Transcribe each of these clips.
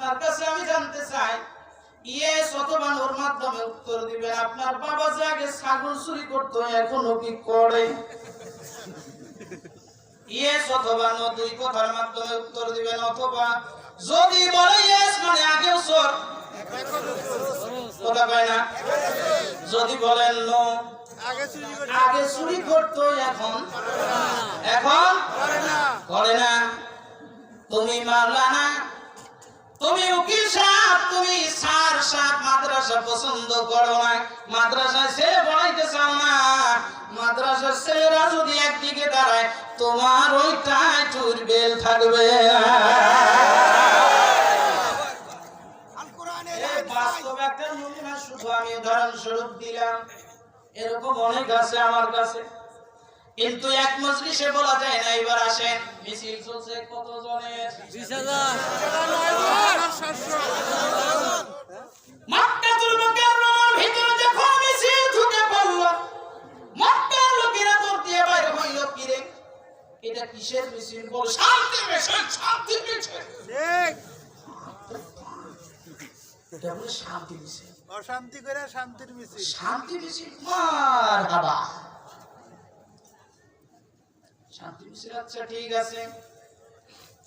আপনার কাছে আমি জানতে চাই ওর মাধ্যমে উত্তর দিবেন আপনার বাবা যে আগে ছাগল চুরি করতো এখনও কি করে? ইয়েস অথবা নো দুই কথার মাধ্যমে উত্তর দিবেন অথবা যদি বলে ইয়েস মানে আগেও চোর। কথা কয় না? যদি বলেন নো আগে চুরি করতো এখন? এখন? করে না। তুমি মাওলানা তুমি উকিল সাহেব তুমি স্যার সাহেব মাদ্রাসা পছন্দ করো না মাদ্রাসায় ছেলে পড়াইতে চাও না। মাদ্রাসার ছেলেরা যদি একদিকে দাঁড়ায় তোমার ওইটাই চুর বেল থাকবে। বাস্তব একটা নমুনা শুধু আমি উদাহরণস্বরূপ দিলাম। এরকম অনেক আছে আমার কাছে। কিন্তু এক মজলিসে বলা যায় না এবার আসেন মিছিল চলছে কত জনের মক্কাতুল মুকাররমার ভিতরে যখন মিছিল ঢুকে পড়ল মক্কার লোকেরা দৌড় দিয়ে বাইরে হইল কি রে এটা কিসের মিছিল? বল শান্তি মিছিল শান্তি মিছিল ঠিক এটা বলে শান্তি মিছিল অশান্তি করে শান্তির মিছিল। শান্তি মিছিল মার বাবা। মিছিল আচ্ছা ঠিক আছে।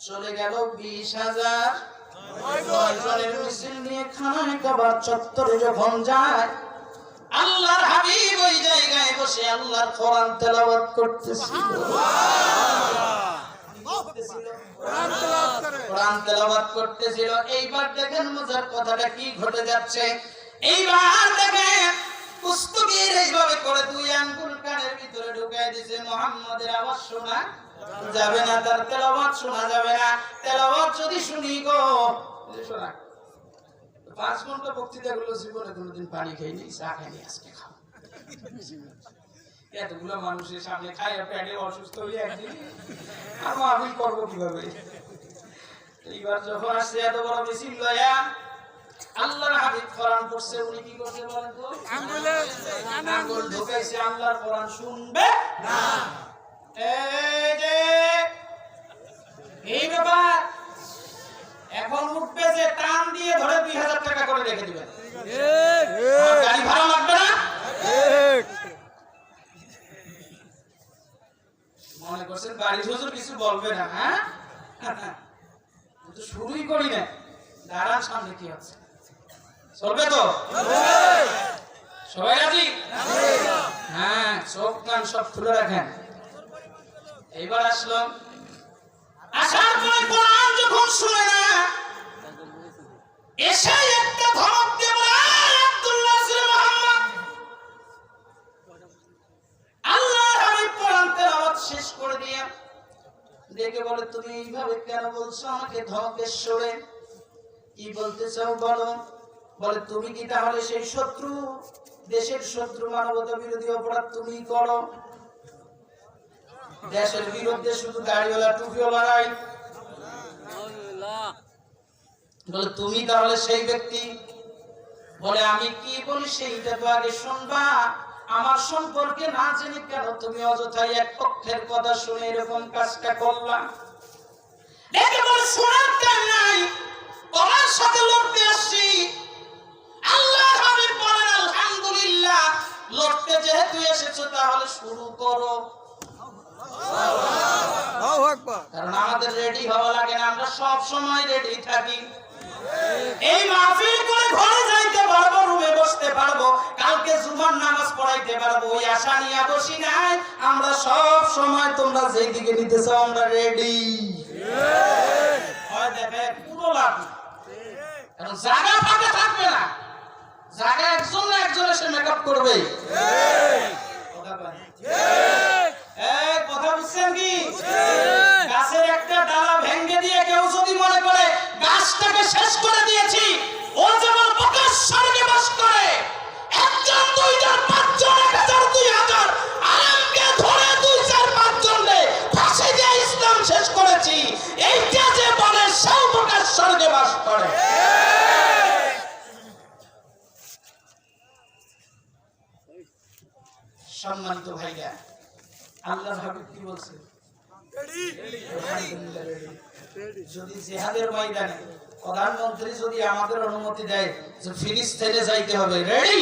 চলে গেল বিশ হাজার। মিছিল নিয়ে খানায় কাবার চত্বরে যখন যায় আল্লাহর হাবিব ওই জায়গায় বসে আল্লাহর কোরআন তেলাওয়াত করতেছিল। কোরআন তেলাওয়াত করতেছিল। এইবার দেখেন মজার কথাটা কি ঘটে যাচ্ছে। এইবার দেখেন পুস্তকের এইভাবে করে দুই আঙ্গুল ভিতরে ঢুকাই দিছে মোহাম্মদের আওয়াজ শোনা যাবে না, তার তেলাওয়াত শোনা যাবে না। তেলাওয়াত যদি শুনি গো শোনা, পাঁচ ঘণ্টা বক্তৃতা গুলো জীবনে কোনোদিন পানি চা আজকে খাও এতগুলো মানুষের সামনে খাই পেটে অসুস্থ হয়ে একদিন আর আমি করব কীভাবে? এইবার যখন আসছে, এত বড় মিছিল লয়া, আল্লাহর কোরআন পড়ছে উনি কি করছে বলেন তো? আঙ্গুলে আঙ্গুল ঢুকাইছে আল্লাহর কোরআন শুনবে? না। এই যে এই ব্যাপার এখন উঠবে যে টান দিয়ে ধরে দুই হাজার টাকা করে রেখে দিবেন। গাড়ি ভাড়া লাগবে না? মনে করছেন বাড়ির হুজুর কিছু বলবে না হ্যাঁ? শুরুই করি না দাঁড়ান সামনে কি আছে? চলবে সবাই রাজি? হ্যাঁ চোখ কান সব খুলে রাখেন। এইবার আসলাম। আসার পরে কোরআন যখন শুনে না এসে একটা ধমক দিয়ে বলে আব্দুল্লাহ মোহাম্মদ। আল্লাহর হাবিব কোরআন তেলাওয়াত শেষ করে দিয়ে দেখে বলে, তুমি এইভাবে কেন বলছো? আমাকে ধমকেশ্বরে কি বলতে চাও বলো? বলে, তুমি কি তাহলে সেই শত্রু? দেশের শত্রু মানবতা বিরোধী অপরাধ তুমি করো। দেশের বিরুদ্ধে শুধু গাড়িওয়ালা টুপিওয়ালা নাই বলে, তুমি তাহলে সেই ব্যক্তি? বলে, আমি কি বলি সেইটা তো আগে শুনবা। আমার সম্পর্কে না জেনে কেন তুমি অযথাই এক পক্ষের কথা শুনে এরকম কাজটা বলে শোনার নাই তোমার সাথে লড়তে আসছি। লড়তে যেহেতু এসেছ তাহলে শুরু করো। কারণ আমাদের রেডি হওয়া লাগে না আমরা সব সময় রেডি থাকি। এই মাহফিল করে ঘরে যাইতে পারব রুমে বসতে পারব কালকে জুমার নামাজ পড়াইতে পারব ওই আশা নিয়ে বসি নাই। আমরা সব সময় তোমরা যেই দিকে নিতে চাও আমরা রেডি হয় দেখে পুরো লাভ কারণ জায়গা ফাঁকা থাকবে না। জায়গা একজন না একজন এসে মেকআপ করবে। কথা সম্মানিত ভাইরা আল্লাহ হাবিব কি বলছে? যদি জেহাদের ময়দানে প্রধানমন্ত্রী যদি আমাদের অনুমতি দেয় যে ফিলিস্তিনে যাইতে হবে রেডি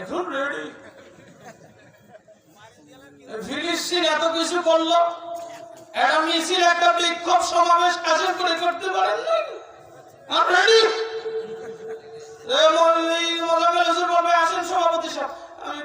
এখন রেডি ফিলিস্তিন এত কিছু করল? একটা মিছিল একটা বিক্ষোভ সমাবেশ কাজে করে করতে পারেন না আর রেডি